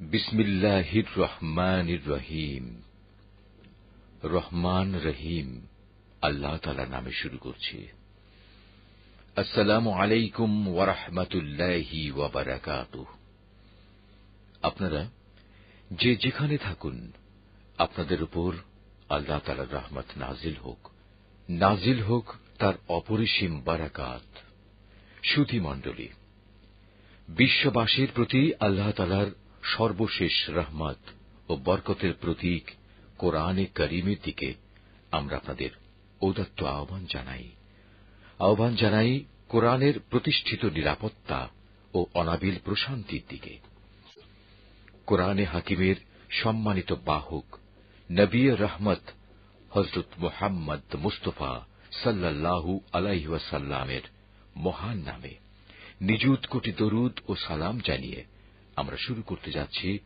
বিসমিল্লাহির রহিম। রহমান রহিম আল্লাহ তালা নামে শুরু করছি। আসসালামু আলাইকুম ওয়ারহমতুল্লাহি ওয়াবারাকাত আপনারা যে যেখানে থাকুন, আপনাদের উপর আল্লাহ তালার রহমত নাজিল হোক। নাজিল হোক তার অপরিসীম বারাকাত। সুধী মণ্ডলী, বিশ্ববাসীর প্রতি আল্লাহ তালার সর্বশেষ রহমত ও বরকতের প্রতীক কোরআনে করিমের দিকে আমরা আপনাদের ঔদাত্ত আহ্বান জানাই। আহ্বান জানাই কোরআনের প্রতিষ্ঠিত নিরাপত্তা ও অনাবিল প্রশান্তির দিকে। কোরআনে হাকিমের সম্মানিত বাহক নবী রহমত হজরত মোহাম্মদ মুস্তফা সাল্লাল্লাহু আলাইসাল্লামের মহান নামে নিযুত কোটি দরুদ ও সালাম জানিয়ে আমরা শুরু করতে যাচ্ছি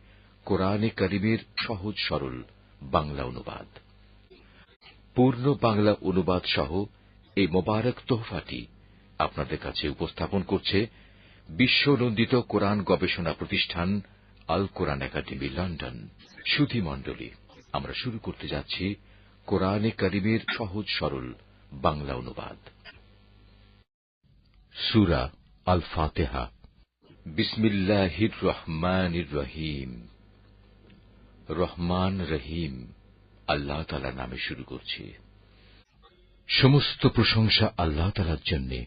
কোরআনে করিমের সহজ সরল বাংলা অনুবাদ। পূর্ণ বাংলা অনুবাদ সহ এই মোবারক তোহফাটি আপনাদের কাছে উপস্থাপন করছে বিশ্বনন্দিত কোরআন গবেষণা প্রতিষ্ঠান আল কোরআন একাডেমি, লন্ডন। সুধী মণ্ডলী, আমরা শুরু করতে যাচ্ছি কোরআনে করিমের সহজ সরল বাংলা অনুবাদ। সুরা আল ফাতেহা বিসমিল্লাহির রহমানির রহিম। রহমান রহিম আল্লাহ তালা নামে শুরু করছি। সমস্ত প্রশংসা আল্লাহ তালার জন্য,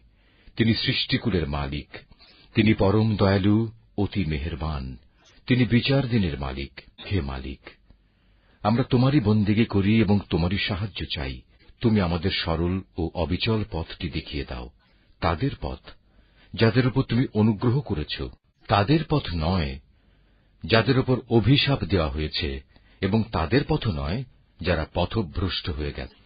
তিনি সৃষ্টিকুলের মালিক, তিনি পরম দয়ালু, অতি মেহেরবান, তিনি বিচার দিনের মালিক, হে মালিক। আমরা তোমারই বন্দিগে করি এবং তোমারই সাহায্য চাই। তুমি আমাদের সরল ও অবিচল পথটি দেখিয়ে দাও, তাদের পথ যাদের উপর তুমি অনুগ্রহ করেছ, তাদের পথ নয় যাদের উপর অভিশাপ দেওয়া হয়েছে, এবং তাদের পথ নয় যারা পথভ্রষ্ট হয়ে গেছে।